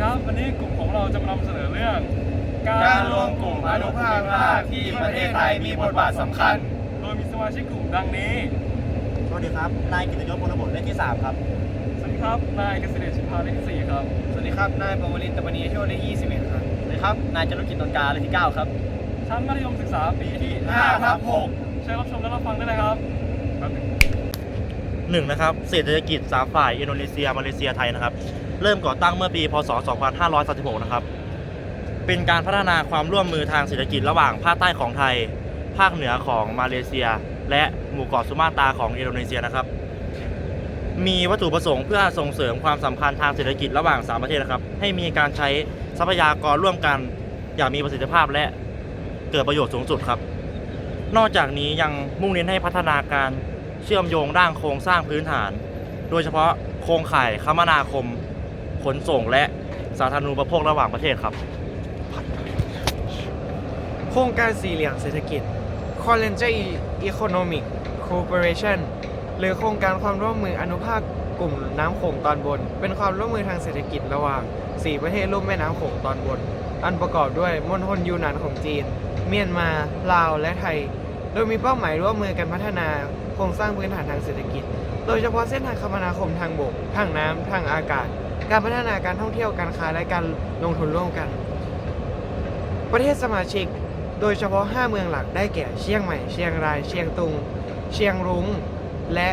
ครับวันนี้กลุ่มของเราจะมานำเสนอเรื่อง การรวมกลุ่มอนุภาคภาคที่ประเทศไทยมีบทบาทสำคัญ โดยมีสมาชิกกลุ่มดังนี้ สวัสดีครับ นายกิตยศพลบุตรเลขที่ 3 ครับ สวัสดีครับ นายเกษตรชิพาเลขที่สี่ครับ สวัสดีครับ นายปวรินทร์ตะบณีโชติได้21ครับ สวัสดีครับ นายจรุกิจนนท์กาเลขที่ 9 ครับชั้นมัธยมศึกษาปีที่5ทับเชิญรับชมและรับฟังได้เลยครับแป๊บหนึงหนึ่งนะครับเศรษฐกิจ3ฝ่ายอินโดนีเซียมาเลเซียไทยนะครับ เริ่มก่อตั้งเมื่อปี พศ 2536 นะครับ เป็นการพัฒนาความร่วมมือทางเศรษฐกิจระหว่างภาคใต้ของไทย ภาคเหนือของมาเลเซีย และหมู่เกาะสุมาตราของอินโดนีเซียนะครับ มีวัตถุประสงค์เพื่อส่งเสริมความสัมพันธ์ทางเศรษฐกิจระหว่าง 3 ประเทศนะครับ ให้มีการใช้ทรัพยากรร่วมกันอย่างมีประสิทธิภาพและเกิดประโยชน์สูงสุดครับ นอกจากนี้ยังมุ่งเน้นให้พัฒนาการเชื่อมโยงด้านโครงสร้างพื้นฐาน โดยเฉพาะโครงข่ายคมนาคม ขนส่งและสาธารณูปโภคระหว่างประเทศครับ โครงการสี่เหลี่ยมเศรษฐกิจ c o l l e g e Economic Cooperation หรือโครงการความร่วมมืออนุภาคกลุ่มน้ำโขงตอนบน เป็นความร่วมมือทางเศรษฐกิจระหว่าง 4 ประเทศลุ่มแม่น้ำโขงตอนบน อันประกอบด้วยมณฑลยูนานของจีน เมียนมา ลาว และไทย โดยมีเป้าหมายร่วมมือกันพัฒนาโครงสร้างพื้นฐานทางเศรษฐกิจ โดยเฉพาะเส้นทางคมนาคมทางบก ทางน้ำ ทางอากาศ การพัฒนาการท่องเที่ยวการค้าและการลงทุนร่วมกัน ประเทศสมาชิก โดยเฉพาะ 5 เมืองหลักได้แก่เชียงใหม่ เชียงราย เชียงตุง เชียงรุ้ง และ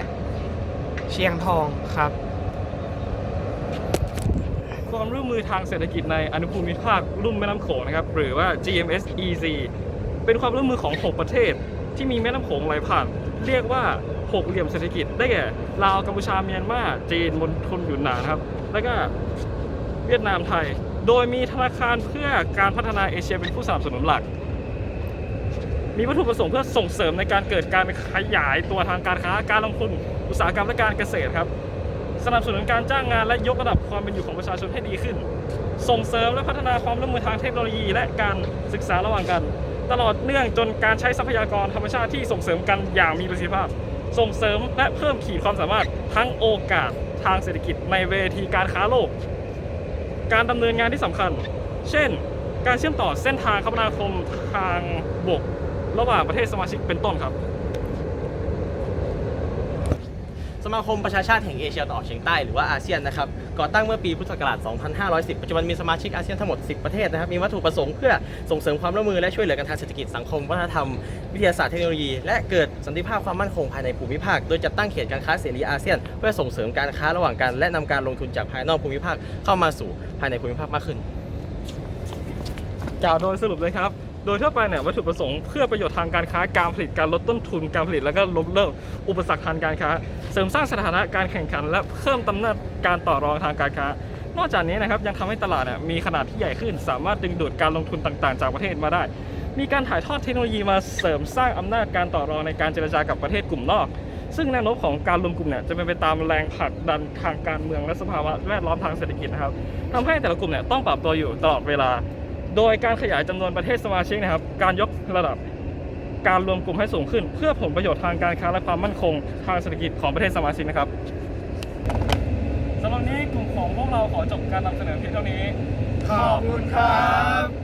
เชียงทองครับ ความร่วมมือทางเศรษฐกิจในอนุภูมิภาคลุ่มแม่น้ำโขงนะครับ หรือว่า GMSEC เป็นความร่วมมือของ 6 ประเทศ ที่มีแม่น้ำโขงไหลผ่านเรียกว่า6เหลี่ยมเศรษฐกิจได้แก่ลาวกัมพูชาเมียนมาจีนมณฑลหยุนหนานครับ แล้วก็เวียดนามไทย โดยมีธนาคารเพื่อการพัฒนาเอเชียเป็นผู้สนับสนุนหลัก มีวัตถุประสงค์เพื่อส่งเสริมในการเกิดการขยายตัวทางการค้าการลงทุนอุตสาหกรรมและการเกษตรครับ สนับสนุนการจ้างงานและยกระดับความเป็นอยู่ของประชาชนให้ดีขึ้น ส่งเสริมและพัฒนาความร่วมมือทางเทคโนโลยี และการศึกษาระหว่างกัน ตลอดเนื่องจนการใช้ทรัพยากรธรรมชาติที่ส่งเสริมกันอย่างมีประสิทธิภาพ ส่งเสริมและเพิ่มขีดความสามารถทั้งโอกาสทางเศรษฐกิจในเวทีการค้าโลก การดำเนินงานที่สำคัญ เช่น การเชื่อมต่อเส้นทางคมนาคมทางบก ระหว่างประเทศสมาชิกเป็นต้นครับ ส มาคมประชาชาติแห่งเอเชียตะวันออกเฉียงใต้หรือว่าอาเซียนนะครับก่อตั้งเมื่อปีพุทธศักราช 2510 ปัจจุบันมีสมาชิกอาเซียนทั้งหมด 10 ประเทศนะครับมีวัตถุประสงค์เพื่อส่งเสริมความร่วมมือและช่วยเหลือกันทางเศรษฐกิจสังคมวัฒนธรรมวิทยาศาสตร์เทคโนโลยี และเกิดสันติภาพความมั่นคงภายในภูมิภาค โดยจัดตั้งเขตการค้าเสรีอาเซียน เพื่อส่งเสริมการค้าระหว่างกันและนำการลงทุนจากภายนอกภูมิภาคเข้ามาสู่ภายในภูมิภาคมากขึ้นกล่าวโดยสรุปเลยครับ โดยทั่วไปเนี่ยวัตถุประสงค์เพื่อประโยชน์ทางการค้าการผลิตการลดต้นทุนการผลิตแล้วก็ลดเลิกอุปสรรคทางการค้า เสริมสร้างสถานะการแข่งขัน และเพิ่มตำแหน่งการต่อรองทางการค้า นอกจากนี้นะครับยังทำให้ตลาดเนี่ยมีขนาดที่ใหญ่ขึ้น สามารถดึงดูดการลงทุนต่างๆ จากประเทศมาได้ มีการถ่ายทอดเทคโนโลยีมาเสริมสร้างอำนาจการต่อรองในการเจรจากับประเทศกลุ่มนอกซึ่งแนวโน้มของการรวมกลุ่มเนี่ยจะเป็นไปตามแรงผลักดันทางการเมืองและสภาวะแวดล้อมทางเศรษฐกิจนะครับทำให้แต่ละกลุ่มเนี่ยต้องปรับตัวอยู่ตลอดเวลา โดยการขยายจำนวนประเทศสมาชิกนะครับ การยกระดับการรวมกลุ่มให้สูงขึ้น เพื่อผลประโยชน์ทางการค้าและความมั่นคง ทางเศรษฐกิจของประเทศสมาชิกนะครับสำหรับนี้กลุ่มของพวกเราขอจบการนำเสนอเพียงเท่านี้ ขอบคุณครับ